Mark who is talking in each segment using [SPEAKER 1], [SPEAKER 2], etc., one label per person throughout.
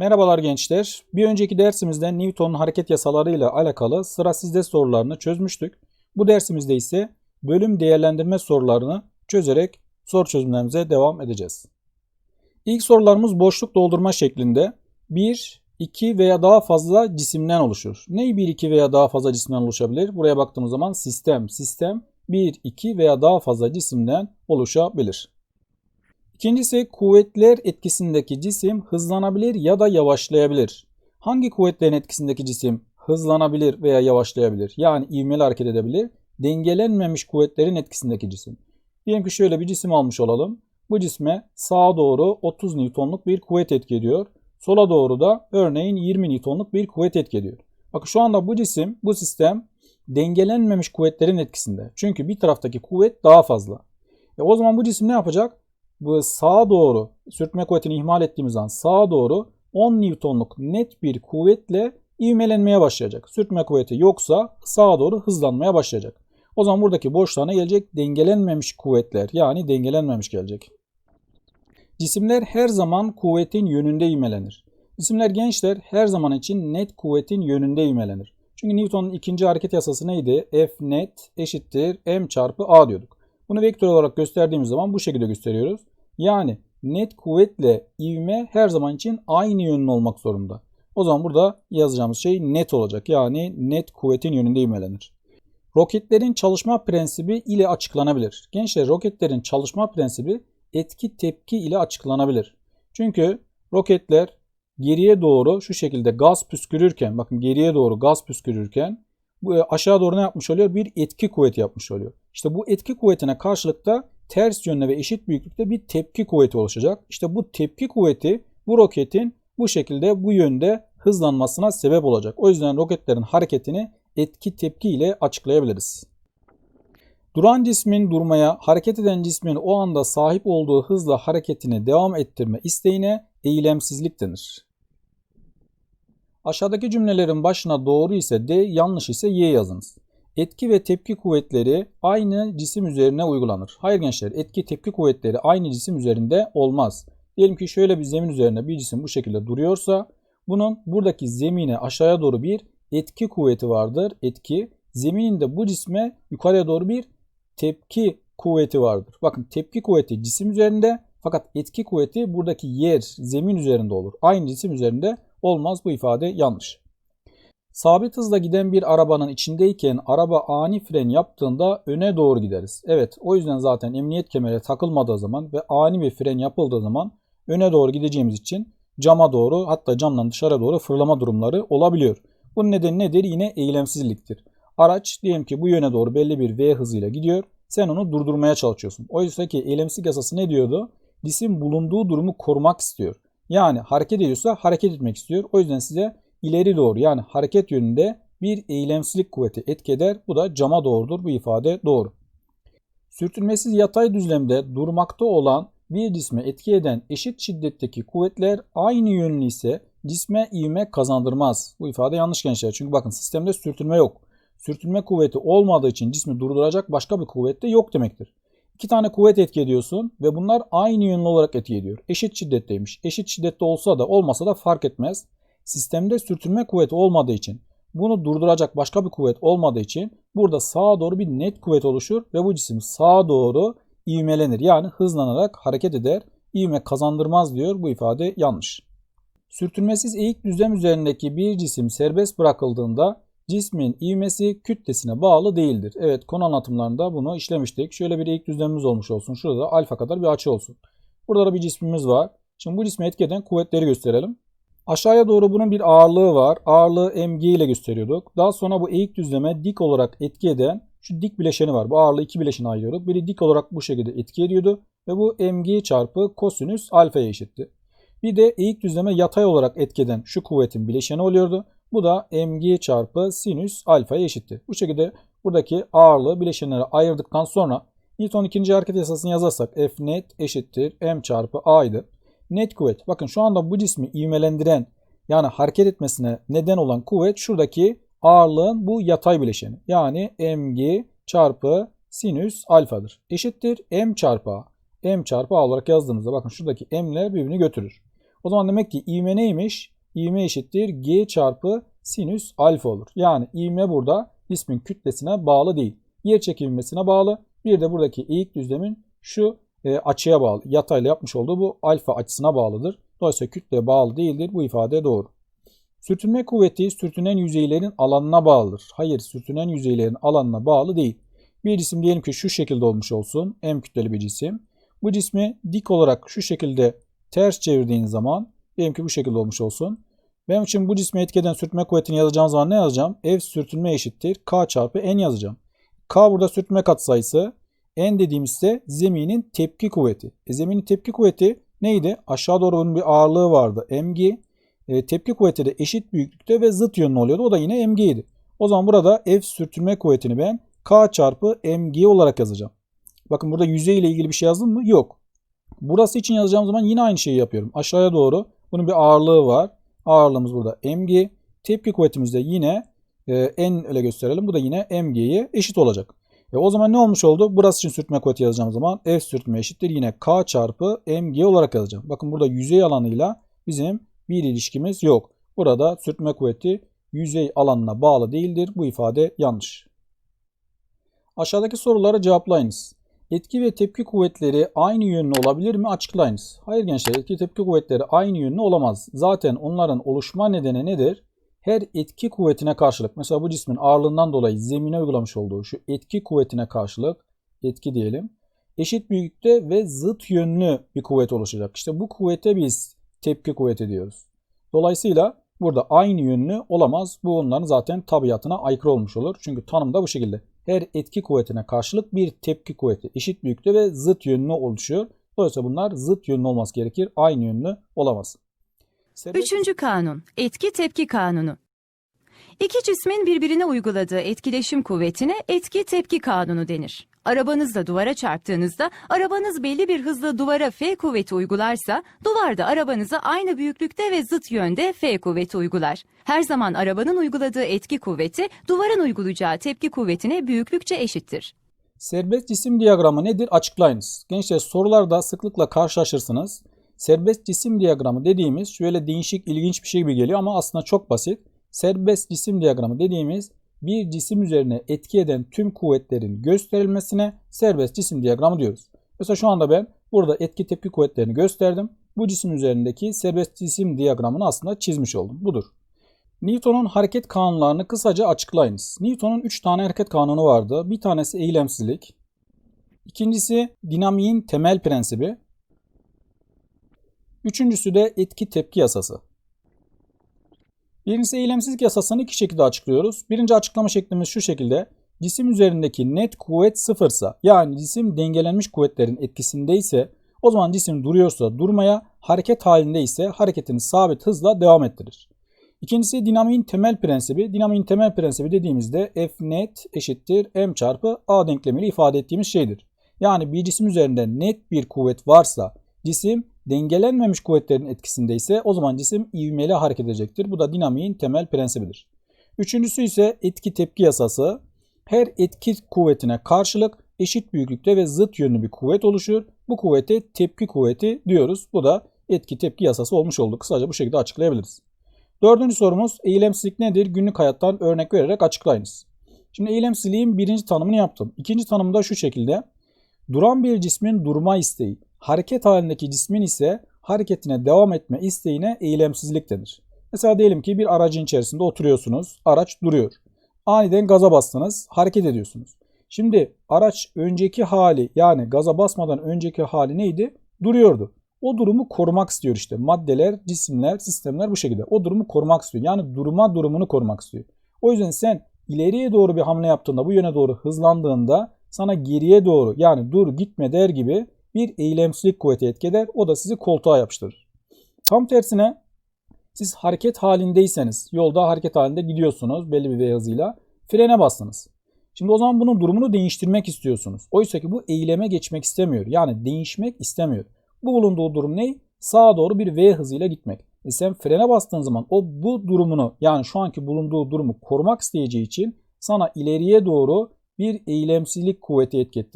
[SPEAKER 1] Merhabalar gençler. Bir önceki dersimizde Newton'un hareket yasaları ile alakalı sıra sizde sorularını çözmüştük. Bu dersimizde ise bölüm değerlendirme sorularını çözerek soru çözümlerimize devam edeceğiz. İlk sorularımız boşluk doldurma şeklinde. 1, 2 veya daha fazla cisimden oluşur. Ney 1, 2 veya daha fazla cisimden oluşabilir? Buraya baktığımız zaman sistem, sistem 1, 2 veya daha fazla cisimden oluşabilir. İkincisi kuvvetler etkisindeki cisim hızlanabilir ya da yavaşlayabilir. Hangi kuvvetlerin etkisindeki cisim hızlanabilir veya yavaşlayabilir? Yani ivmeli hareket edebilir. Dengelenmemiş kuvvetlerin etkisindeki cisim. Diyelim ki şöyle bir cisim almış olalım. Bu cisme sağa doğru 30 Newton'luk bir kuvvet etki ediyor. Sola doğru da örneğin 20 Newton'luk bir kuvvet etki ediyor. Bakın şu anda bu cisim, bu sistem dengelenmemiş kuvvetlerin etkisinde. Çünkü bir taraftaki kuvvet daha fazla. E o zaman bu cisim ne yapacak? Bu sağa doğru sürtme kuvvetini ihmal ettiğimiz zaman sağa doğru 10 Newton'luk net bir kuvvetle ivmelenmeye başlayacak. Sürtme kuvveti yoksa sağa doğru hızlanmaya başlayacak. O zaman buradaki boşluğuna gelecek dengelenmemiş kuvvetler yani dengelenmemiş gelecek. Cisimler her zaman kuvvetin yönünde ivmelenir. Cisimler gençler her zaman için net kuvvetin yönünde ivmelenir. Çünkü Newton'un ikinci hareket yasası neydi? F net eşittir m çarpı a diyorduk. Bunu vektör olarak gösterdiğimiz zaman bu şekilde gösteriyoruz. Yani net kuvvetle ivme her zaman için aynı yönlü olmak zorunda. O zaman burada yazacağımız şey net olacak. Yani net kuvvetin yönünde ivmelenir. Roketlerin çalışma prensibi ile açıklanabilir. Gençler roketlerin çalışma prensibi etki tepki ile açıklanabilir. Çünkü roketler geriye doğru şu şekilde gaz püskürürken bakın geriye doğru gaz püskürürken bu e, aşağı doğru ne yapmış oluyor? Bir etki kuvveti yapmış oluyor. İşte bu etki kuvvetine karşılık da ters yönde ve eşit büyüklükte bir tepki kuvveti oluşacak. İşte bu tepki kuvveti bu roketin bu şekilde bu yönde hızlanmasına sebep olacak. O yüzden roketlerin hareketini etki tepki ile açıklayabiliriz. Duran cismin durmaya, hareket eden cismin o anda sahip olduğu hızla hareketini devam ettirme isteğine eylemsizlik denir. Aşağıdaki cümlelerin başına doğru ise D, yanlış ise Y yazınız. Etki ve tepki kuvvetleri aynı cisim üzerine uygulanır. Hayır gençler, etki tepki kuvvetleri aynı cisim üzerinde olmaz. Diyelim ki şöyle bir zemin üzerinde bir cisim bu şekilde duruyorsa bunun buradaki zemine aşağıya doğru bir etki kuvveti vardır. Etki. Zeminin de bu cisme yukarıya doğru bir tepki kuvveti vardır. Bakın tepki kuvveti cisim üzerinde fakat etki kuvveti buradaki yer, zemin üzerinde olur. Aynı cisim üzerinde olmaz. Bu ifade yanlış. Sabit hızla giden bir arabanın içindeyken araba ani fren yaptığında öne doğru gideriz. Evet o yüzden zaten emniyet kemeri takılmadığı zaman ve ani bir fren yapıldığı zaman öne doğru gideceğimiz için cama doğru hatta camdan dışarı doğru fırlama durumları olabiliyor. Bunun nedeni nedir? Yine eylemsizliktir. Araç diyelim ki bu yöne doğru belli bir V hızıyla gidiyor. Sen onu durdurmaya çalışıyorsun. Oysa ki eylemsizlik yasası ne diyordu? Cisim bulunduğu durumu korumak istiyor. Yani hareket ediyorsa hareket etmek istiyor. O yüzden size ileri doğru yani hareket yönünde bir eylemsizlik kuvveti etki eder. Bu da cama doğrudur. Bu ifade doğru. Sürtünmesiz yatay düzlemde durmakta olan bir cisme etki eden eşit şiddetteki kuvvetler aynı yönlü ise cisme ivme kazandırmaz. Bu ifade yanlış gençler. Çünkü bakın sistemde sürtünme yok. Sürtünme kuvveti olmadığı için cismi durduracak başka bir kuvvet de yok demektir. İki tane kuvvet etki ediyorsun ve bunlar aynı yönlü olarak etki ediyor. Eşit şiddetteymiş. Eşit şiddette olsa da olmasa da fark etmez. Sistemde sürtünme kuvveti olmadığı için bunu durduracak başka bir kuvvet olmadığı için burada sağa doğru bir net kuvvet oluşur ve bu cisim sağa doğru ivmelenir. Yani hızlanarak hareket eder. İvme kazandırmaz diyor. Bu ifade yanlış. Sürtünmesiz eğik düzlem üzerindeki bir cisim serbest bırakıldığında cismin ivmesi kütlesine bağlı değildir. Evet konu anlatımlarında bunu işlemiştik. Şöyle bir eğik düzlemimiz olmuş olsun. Şurada da alfa kadar bir açı olsun. Burada da bir cismimiz var. Şimdi bu cisme etki kuvvetleri gösterelim. Aşağıya doğru bunun bir ağırlığı var. Ağırlığı mg ile gösteriyorduk. Daha sonra bu eğik düzleme dik olarak etki eden şu dik bileşeni var. Bu ağırlığı iki bileşene ayırıyorduk. Biri dik olarak bu şekilde etki ediyordu. Ve bu mg çarpı kosinüs alfaya eşitti. Bir de eğik düzleme yatay olarak etki eden şu kuvvetin bileşeni oluyordu. Bu da mg çarpı sinüs alfaya eşitti. Bu şekilde buradaki ağırlığı bileşenlere ayırdıktan sonra Newton ikinci hareket yasasını yazarsak F net eşittir m çarpı a'ydı. Net kuvvet. Bakın şu anda bu cismi ivmelendiren yani hareket etmesine neden olan kuvvet şuradaki ağırlığın bu yatay bileşeni. Yani mg çarpı sinüs alfadır. Eşittir m çarpı a. m çarpı a olarak yazdığımızda bakın şuradaki m'ler birbirini götürür. O zaman demek ki ivme neymiş? İvme eşittir g çarpı sinüs alfa olur. Yani ivme burada cismin kütlesine bağlı değil. Yer çekilmesine bağlı. Bir de buradaki eğik düzlemin şu e, açıya bağlı. Yatayla yapmış olduğu bu alfa açısına bağlıdır. Dolayısıyla kütleye bağlı değildir. Bu ifade doğru. Sürtünme kuvveti sürtünen yüzeylerin alanına bağlıdır. Hayır sürtünen yüzeylerin alanına bağlı değil. Bir cisim diyelim ki şu şekilde olmuş olsun. M kütleli bir cisim. Bu cismi dik olarak şu şekilde ters çevirdiğin zaman diyelim ki bu şekilde olmuş olsun. Benim için bu cisme etki eden sürtünme kuvvetini yazacağım zaman ne yazacağım? F sürtünme eşittir. K çarpı N yazacağım. K burada sürtünme katsayısı. N dediğimiz ise zeminin tepki kuvveti. E, zeminin tepki kuvveti neydi? Aşağı doğru bunun bir ağırlığı vardı. Mg. E, tepki kuvveti de eşit büyüklükte ve zıt yönlü oluyordu. O da yine Mg'ydi. O zaman burada F sürtünme kuvvetini ben K çarpı Mg olarak yazacağım. Bakın burada yüzey ile ilgili bir şey yazdım mı? Yok. Burası için yazacağım zaman yine aynı şeyi yapıyorum. Aşağıya doğru bunun bir ağırlığı var. Ağırlığımız burada mg. Tepki kuvvetimiz de yine e, n öyle gösterelim. Bu da yine mg'ye eşit olacak. E, o zaman ne olmuş oldu? Burası için sürtünme kuvveti yazacağım zaman F sürtünme eşittir. Yine K çarpı mg olarak yazacağım. Bakın burada yüzey alanıyla bizim bir ilişkimiz yok. Burada sürtünme kuvveti yüzey alanına bağlı değildir. Bu ifade yanlış. Aşağıdaki soruları cevaplayınız. Etki ve tepki kuvvetleri aynı yönlü olabilir mi? Açıklayınız. Hayır gençler etki tepki kuvvetleri aynı yönlü olamaz. Zaten onların oluşma nedeni nedir? Her etki kuvvetine karşılık mesela bu cismin ağırlığından dolayı zemine uygulamış olduğu şu etki kuvvetine karşılık etki diyelim. Eşit büyüklükte ve zıt yönlü bir kuvvet oluşacak. İşte bu kuvvete biz tepki kuvveti diyoruz. Dolayısıyla burada aynı yönlü olamaz. Bu onların zaten tabiatına aykırı olmuş olur. Çünkü tanım da bu şekilde her etki kuvvetine karşılık bir tepki kuvveti eşit büyüklükte ve zıt yönlü oluşuyor. Dolayısıyla bunlar zıt yönlü olması gerekir. Aynı yönlü olamaz.
[SPEAKER 2] Üçüncü kanun, etki tepki kanunu. İki cismin birbirine uyguladığı etkileşim kuvvetine etki tepki kanunu denir. Arabanızla duvara çarptığınızda arabanız belli bir hızla duvara F kuvveti uygularsa duvar da arabanıza aynı büyüklükte ve zıt yönde F kuvveti uygular. Her zaman arabanın uyguladığı etki kuvveti duvarın uygulayacağı tepki kuvvetine büyüklükçe eşittir.
[SPEAKER 1] Serbest cisim diyagramı nedir? Açıklayınız. Gençler sorularda sıklıkla karşılaşırsınız. Serbest cisim diyagramı dediğimiz şöyle değişik ilginç bir şey gibi geliyor ama aslında çok basit. Serbest cisim diyagramı dediğimiz bir cisim üzerine etki eden tüm kuvvetlerin gösterilmesine serbest cisim diyagramı diyoruz. Mesela şu anda ben burada etki tepki kuvvetlerini gösterdim. Bu cisim üzerindeki serbest cisim diyagramını aslında çizmiş oldum. Budur. Newton'un hareket kanunlarını kısaca açıklayınız. Newton'un 3 tane hareket kanunu vardı. Bir tanesi eylemsizlik. İkincisi dinamiğin temel prensibi. Üçüncüsü de etki tepki yasası. Birincisi eylemsizlik yasasını iki şekilde açıklıyoruz. Birinci açıklama şeklimiz şu şekilde. Cisim üzerindeki net kuvvet sıfırsa yani cisim dengelenmiş kuvvetlerin etkisindeyse o zaman cisim duruyorsa durmaya, hareket halinde ise hareketini sabit hızla devam ettirir. İkincisi dinamiğin temel prensibi. Dinamiğin temel prensibi dediğimizde F net eşittir M çarpı A denklemiyle ifade ettiğimiz şeydir. Yani bir cisim üzerinde net bir kuvvet varsa cisim dengelenmemiş kuvvetlerin etkisindeyse o zaman cisim ivmeli hareket edecektir. Bu da dinamiğin temel prensibidir. Üçüncüsü ise etki tepki yasası. Her etki kuvvetine karşılık eşit büyüklükte ve zıt yönlü bir kuvvet oluşur. Bu kuvvete tepki kuvveti diyoruz. Bu da etki tepki yasası olmuş oldu. Kısaca bu şekilde açıklayabiliriz. Dördüncü sorumuz eylemsizlik nedir? Günlük hayattan örnek vererek açıklayınız. Şimdi eylemsizliğin birinci tanımını yaptım. İkinci tanımı da şu şekilde. Duran bir cismin durma isteği, hareket halindeki cismin ise hareketine devam etme isteğine eylemsizlik denir. Mesela diyelim ki bir aracın içerisinde oturuyorsunuz, araç duruyor. Aniden gaza bastınız, hareket ediyorsunuz. Şimdi araç önceki hali yani gaza basmadan önceki hali neydi? Duruyordu. O durumu korumak istiyor işte. Maddeler, cisimler, sistemler bu şekilde. O durumu korumak istiyor. Yani durma durumunu korumak istiyor. O yüzden sen ileriye doğru bir hamle yaptığında, bu yöne doğru hızlandığında sana geriye doğru yani dur gitme der gibi bir eylemsizlik kuvveti etki eder. O da sizi koltuğa yapıştırır. Tam tersine siz hareket halindeyseniz, yolda hareket halinde gidiyorsunuz belli bir hızıyla, frene bastınız. Şimdi o zaman bunun durumunu değiştirmek istiyorsunuz. Oysa ki bu eyleme geçmek istemiyor. Yani değişmek istemiyor. Bu bulunduğu durum ne? Sağa doğru bir V hızıyla gitmek. E sen frene bastığın zaman o bu durumunu yani şu anki bulunduğu durumu korumak isteyeceği için sana ileriye doğru bir eylemsizlik kuvveti etki.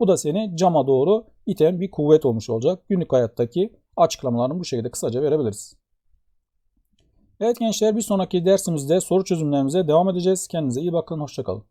[SPEAKER 1] Bu da seni cama doğru iten bir kuvvet olmuş olacak. Günlük hayattaki açıklamalarını bu şekilde kısaca verebiliriz. Evet gençler bir sonraki dersimizde soru çözümlerimize devam edeceğiz. Kendinize iyi bakın. Hoşçakalın.